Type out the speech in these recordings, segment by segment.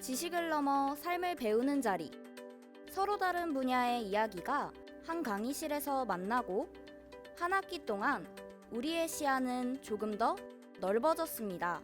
지식을 넘어 삶을 배우는 자리. 서로 다른 분야의 이야기가 한 강의실에서 만나고 한 학기 동안 우리의 시야는 조금 더 넓어졌습니다.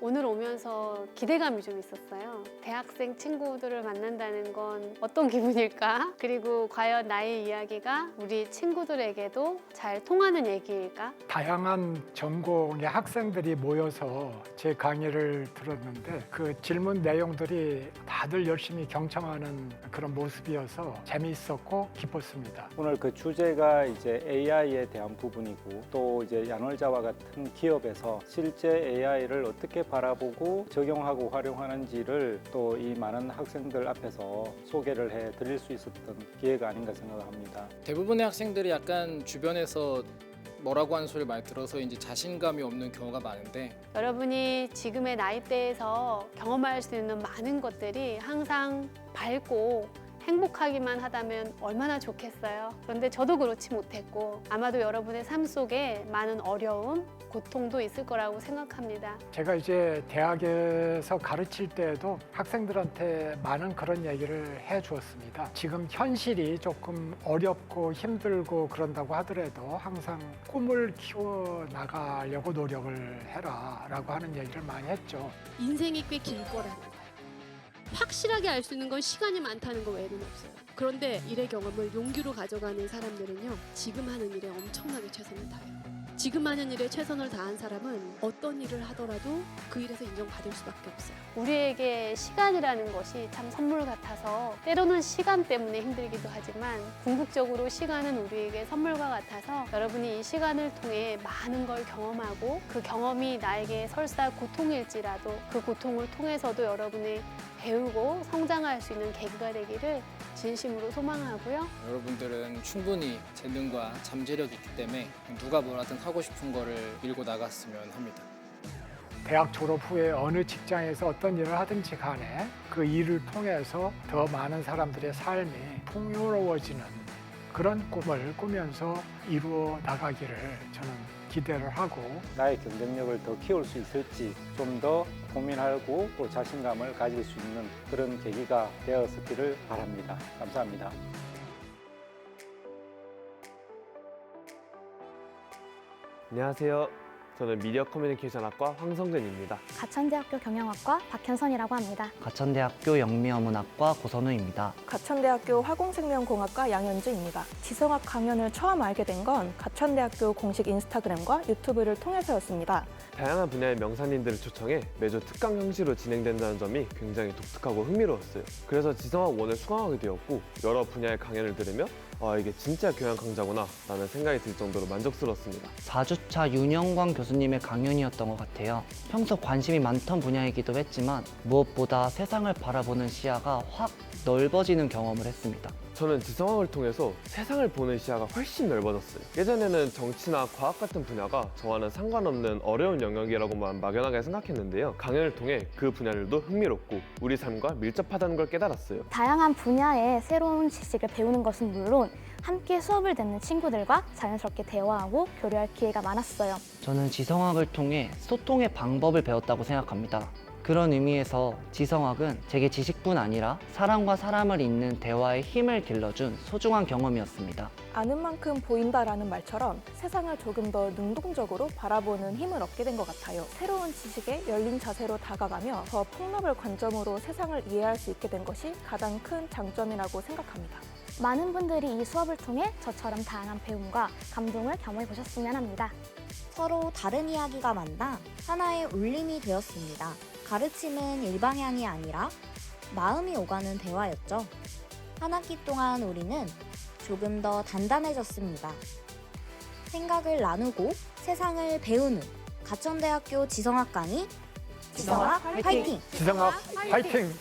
오늘 오면서 기대감이 좀 있었어요. 대학생 친구들을 만난다는 건 어떤 기분일까? 그리고 과연 나의 이야기가 우리 친구들에게도 잘 통하는 얘기일까? 다양한 전공의 학생들이 모여서 제 강의를 들었는데 그 질문 내용들이 다들 열심히 경청하는 그런 모습이어서 재미있었고 기뻤습니다. 오늘 그 주제가 이제 AI에 대한 부분이고 또 이제 양월자와 같은 기업에서 실제 AI를 어떻게 바라보고 적용하고 활용하는지를 또 이 많은 학생들 앞에서 소개를 해 드릴 수 있었던 기회가 아닌가 생각합니다. 대부분의 학생들이 약간 주변에서 뭐라고 하는 소리를 많이 들어서 이제 자신감이 없는 경우가 많은데 여러분이 지금의 나이대에서 경험할 수 있는 많은 것들이 항상 밝고 행복하기만 하다면 얼마나 좋겠어요. 그런데 저도 그렇지 못했고 아마도 여러분의 삶 속에 많은 어려움, 고통도 있을 거라고 생각합니다. 제가 이제 대학에서 가르칠 때에도 학생들한테 많은 그런 얘기를 해 주었습니다. 지금 현실이 조금 어렵고 힘들고 그런다고 하더라도 항상 꿈을 키워 나가려고 노력을 해라 라고 하는 얘기를 많이 했죠. 인생이 꽤 길 거라는 거예요. 확실하게 알 수 있는 건 시간이 많다는 거 외에는 없어요. 그런데 일의 경험을 용기로 가져가는 사람들은요, 지금 하는 일에 엄청나게 최선을 다해요. 지금 하는 일에 최선을 다한 사람은 어떤 일을 하더라도 그 일에서 인정받을 수밖에 없어요. 우리에게 시간이라는 것이 참 선물 같아서 때로는 시간 때문에 힘들기도 하지만 궁극적으로 시간은 우리에게 선물과 같아서 여러분이 이 시간을 통해 많은 걸 경험하고 그 경험이 나에게 설사 고통일지라도 그 고통을 통해서도 여러분이 배우고 성장할 수 있는 계기가 되기를 진심으로 소망하고요. 여러분들은 충분히 재능과 잠재력이 있기 때문에 누가 뭐라든 하고 싶은 거를 밀고 나갔으면 합니다. 대학 졸업 후에 어느 직장에서 어떤 일을 하든지 간에 그 일을 통해서 더 많은 사람들의 삶이 풍요로워지는 그런 꿈을 꾸면서 이루어 나가기를 저는 기대를 하고 나의 경쟁력을 더 키울 수 있을지 좀 더 고민하고 또 자신감을 가질 수 있는 그런 계기가 되었기를 바랍니다. 감사합니다. 안녕하세요. 저는 미디어 커뮤니케이션학과 황성근입니다. 가천대학교 경영학과 박현선이라고 합니다. 가천대학교 영미어문학과 고선우입니다. 가천대학교 화공생명공학과 양현주입니다. 지성학 강연을 처음 알게 된 건 가천대학교 공식 인스타그램과 유튜브를 통해서였습니다. 다양한 분야의 명산인들을 초청해 매주 특강 형식으로 진행된다는 점이 굉장히 독특하고 흥미로웠어요. 그래서 지성학 원을 수강하게 되었고 여러 분야의 강연을 들으며 아 이게 진짜 교양 강좌구나 라는 생각이 들 정도로 만족스러웠습니다. 4주차 윤영광 교수님의 강연이었던 것 같아요. 평소 관심이 많던 분야이기도 했지만 무엇보다 세상을 바라보는 시야가 확 넓어지는 경험을 했습니다. 저는 지성학을 통해서 세상을 보는 시야가 훨씬 넓어졌어요. 예전에는 정치나 과학 같은 분야가 저와는 상관없는 어려운 영역이라고만 막연하게 생각했는데요. 강연을 통해 그 분야들도 흥미롭고 우리 삶과 밀접하다는 걸 깨달았어요. 다양한 분야의 새로운 지식을 배우는 것은 물론 함께 수업을 듣는 친구들과 자연스럽게 대화하고 교류할 기회가 많았어요. 저는 지성학을 통해 소통의 방법을 배웠다고 생각합니다. 그런 의미에서 지성학은 제게 지식뿐 아니라 사람과 사람을 잇는 대화의 힘을 길러준 소중한 경험이었습니다. 아는 만큼 보인다라는 말처럼 세상을 조금 더 능동적으로 바라보는 힘을 얻게 된 것 같아요. 새로운 지식에 열린 자세로 다가가며 더 폭넓은 관점으로 세상을 이해할 수 있게 된 것이 가장 큰 장점이라고 생각합니다. 많은 분들이 이 수업을 통해 저처럼 다양한 배움과 감동을 경험해 보셨으면 합니다. 서로 다른 이야기가 만나 하나의 울림이 되었습니다. 가르침은 일방향이 아니라 마음이 오가는 대화였죠. 한 학기 동안 우리는 조금 더 단단해졌습니다. 생각을 나누고 세상을 배우는 가천대학교 지성학 강의 지성학 화이팅! 지성학 화이팅!